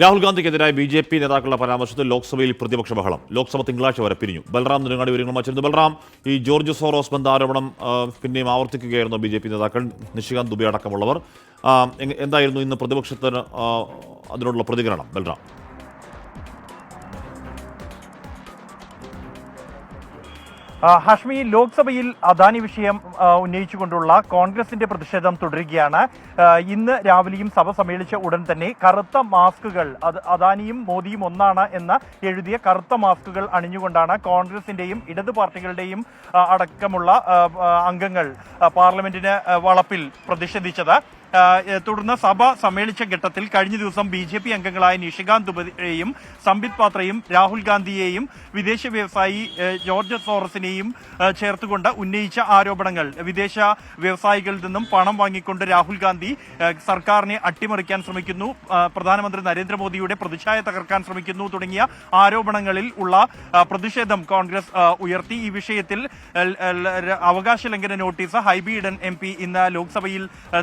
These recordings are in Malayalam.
രാഹുൽ ഗാന്ധിക്കെതിരായ ബി ജെ പി നേതാക്കളുടെ പരാമർശത്തിൽ ലോക്സഭയിൽ പ്രതിപക്ഷ ബഹളം. ലോക്സഭ തിങ്കളാഴ്ച വരെ പിരിഞ്ഞു. ബൽറാം നെടുങ്ങാടി വിവരങ്ങൾ വച്ചിരുന്നു ബൽറാം ഈ ജോർജ് സോറോസ് ബന്ധ ആരോപണം പിന്നെയും ആവർത്തിക്കുകയായിരുന്നു ബി ജെ പി നേതാക്കൾ. നിഷികാന്ത് ദുബെ അടക്കമുള്ളവർ. എന്തായിരുന്നു ഇന്ന് പ്രതിപക്ഷത്തിന് അതിനുള്ള പ്രതികരണം ബൽറാം? ഹഷ്മി ലോക്സഭയിൽ അദാനി വിഷയം ഉന്നയിച്ചുകൊണ്ടുള്ള കോൺഗ്രസിന്റെ പ്രതിഷേധം തുടരുകയാണ്. ഇന്ന് രാവിലെയും സഭ സമ്മേളിച്ച ഉടൻ തന്നെ കറുത്ത മാസ്കുകൾ അത് അദാനിയും മോദിയും ഒന്നാണ് എന്ന് എഴുതിയ കറുത്ത മാസ്കുകൾ അണിഞ്ഞുകൊണ്ടാണ് കോൺഗ്രസിന്റെയും ഇടത് പാർട്ടികളുടെയും അടക്കമുള്ള അംഗങ്ങൾ പാർലമെന്റിന് വളപ്പിൽ പ്രതിഷേധിച്ചത്. തുടർന്ന് സഭ സമ്മേളിച്ച ഘട്ടത്തിൽ കഴിഞ്ഞ ദിവസം ബി ജെ പി അംഗങ്ങളായ നിഷികാന്ത് ദുബയെയും സംബിത് പാത്രയും രാഹുൽ ഗാന്ധിയെയും വിദേശ വ്യവസായി ജോർജ് സോറസിനെയും ചേർത്തുകൊണ്ട് ഉന്നയിച്ച ആരോപണങ്ങൾ. വിദേശ വ്യവസായികളിൽ നിന്നും പണം വാങ്ങിക്കൊണ്ട് രാഹുൽ ഗാന്ധി സർക്കാരിനെ അട്ടിമറിക്കാൻ ശ്രമിക്കുന്നു പ്രധാനമന്ത്രി നരേന്ദ്രമോദിയുടെ പ്രതിച്ഛായ തകർക്കാൻ ശ്രമിക്കുന്നു തുടങ്ങിയ ആരോപണങ്ങളിൽ ഉള്ള പ്രതിഷേധം കോൺഗ്രസ് ഉയർത്തി. ഈ വിഷയത്തിൽ അവകാശ ലംഘന നോട്ടീസ് ഹൈബി ഇടൻ എം ഇന്ന് ലോക്സഭയിൽ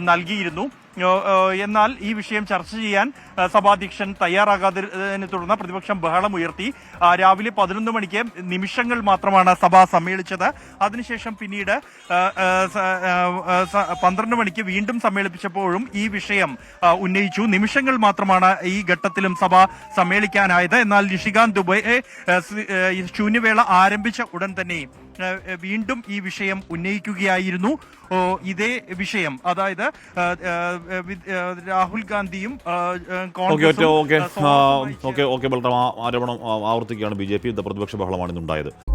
നൽകിയിരുന്നു. não എന്നാൽ ഈ വിഷയം ചർച്ച ചെയ്യാൻ സഭാധ്യക്ഷൻ തയ്യാറാകാതിനെ തുടർന്ന് പ്രതിപക്ഷം ബഹളം ഉയർത്തി. രാവിലെ പതിനൊന്ന് മണിക്ക് നിമിഷങ്ങൾ മാത്രമാണ് സഭ സമ്മേളിച്ചത്. അതിനുശേഷം പിന്നീട് പന്ത്രണ്ട് മണിക്ക് വീണ്ടും സമ്മേളിപ്പിച്ചപ്പോഴും ഈ വിഷയം ഉന്നയിച്ചു. നിമിഷങ്ങൾ മാത്രമാണ് ഈ ഘട്ടത്തിലും സഭ സമ്മേളിക്കാനായത്. എന്നാൽ നിഷികാന്ത് ദുബൈ ശൂന്യവേള ആരംഭിച്ച ഉടൻ തന്നെ വീണ്ടും ഈ വിഷയം ഉന്നയിക്കുകയായിരുന്നു. ഇതേ വിഷയം. അതായത് രാഹുൽ ഗാന്ധിയും ഓക്കെ കോൺഗ്രസും ഓക്കെ ഓക്കെ ബൽറാം ആരോപണം ആവർത്തിക്കുകയാണ് ബി ജെ പി. പ്രതിപക്ഷ ബഹളമാണ് ഇന്നുണ്ടായത്.